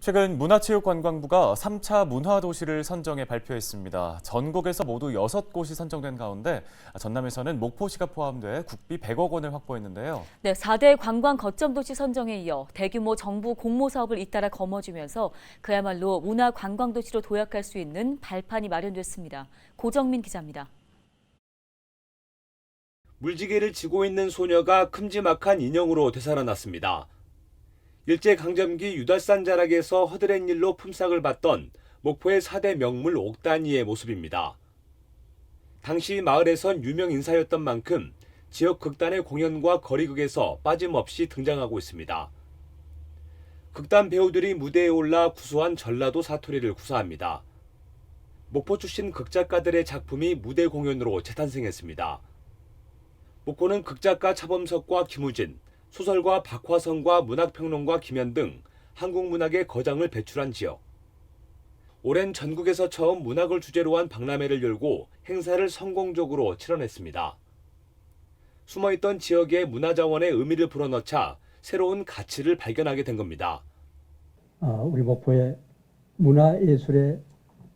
최근 문화체육관광부가 3차 문화도시를 선정해 발표했습니다. 전국에서 모두 6곳이 선정된 가운데 전남에서는 목포시가 포함돼 국비 100억 원을 확보했는데요. 네, 4대 관광 거점 도시 선정에 이어 대규모 정부 공모 사업을 잇따라 거머쥐면서 그야말로 문화 관광 도시로 도약할 수 있는 발판이 마련됐습니다. 고정민 기자입니다. 물지개를 지고 있는 소녀가 큼지막한 인형으로 되살아났습니다. 일제강점기 유달산 자락에서 허드렛 일로 품삯을 받던 목포의 4대 명물 옥단이의 모습입니다. 당시 마을에선 유명 인사였던 만큼 지역 극단의 공연과 거리극에서 빠짐없이 등장하고 있습니다. 극단 배우들이 무대에 올라 구수한 전라도 사투리를 구사합니다. 목포 출신 극작가들의 작품이 무대 공연으로 재탄생했습니다. 목포는 극작가 차범석과 김우진, 소설가 박화성과 문학평론가 김현 등 한국 문학의 거장을 배출한 지역. 올해는 전국에서 처음 문학을 주제로 한 박람회를 열고 행사를 성공적으로 치러냈습니다. 숨어있던 지역의 문화자원의 의미를 불어넣자 새로운 가치를 발견하게 된 겁니다. 어, 우리 목포의 문화예술의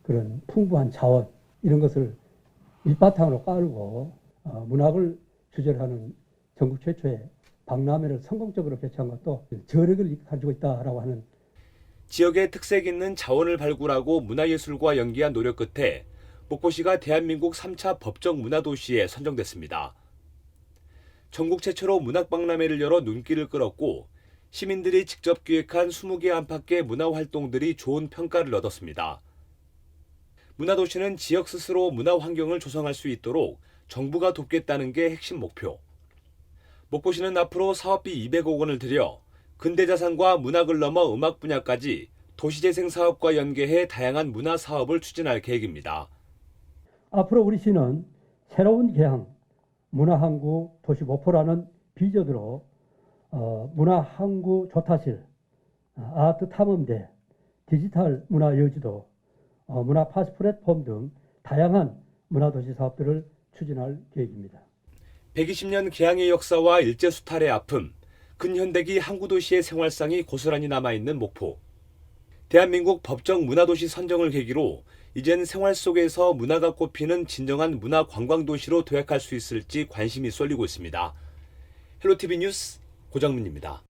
그런 풍부한 자원 이런 것을 밑바탕으로 깔고 어, 문학을 주제로 하는 전국 최초의 박람회를 성공적으로 개최한 것도 저력을 가지고 있다라고 하는 지역의 특색 있는 자원을 발굴하고 문화예술과 연계한 노력 끝에 목포시가 대한민국 3차 법정 문화도시에 선정됐습니다. 전국 최초로 문학박람회를 열어 눈길을 끌었고 시민들이 직접 기획한 20개 안팎의 문화활동들이 좋은 평가를 얻었습니다. 문화도시는 지역 스스로 문화 환경을 조성할 수 있도록 정부가 돕겠다는 게 핵심 목표. 목포시는 앞으로 사업비 200억 원을 들여 근대자산과 문학을 넘어 음악 분야까지 도시재생 사업과 연계해 다양한 문화 사업을 추진할 계획입니다. 앞으로 우리 시는 새로운 개항 문화항구 도시 목포라는 비전으로 어, 문화항구 조타실, 어, 아트 탐험대, 디지털 문화 여지도, 어, 문화 파스 플랫폼 등 다양한 문화도시 사업들을 추진할 계획입니다. 120년 개항의 역사와 일제 수탈의 아픔, 근현대기 항구 도시의 생활상이 고스란히 남아있는 목포. 대한민국 법정 문화도시 선정을 계기로 이젠 생활 속에서 문화가 꼽히는 진정한 문화 관광도시로 도약할 수 있을지 관심이 쏠리고 있습니다. 헬로티비 뉴스 고정민입니다.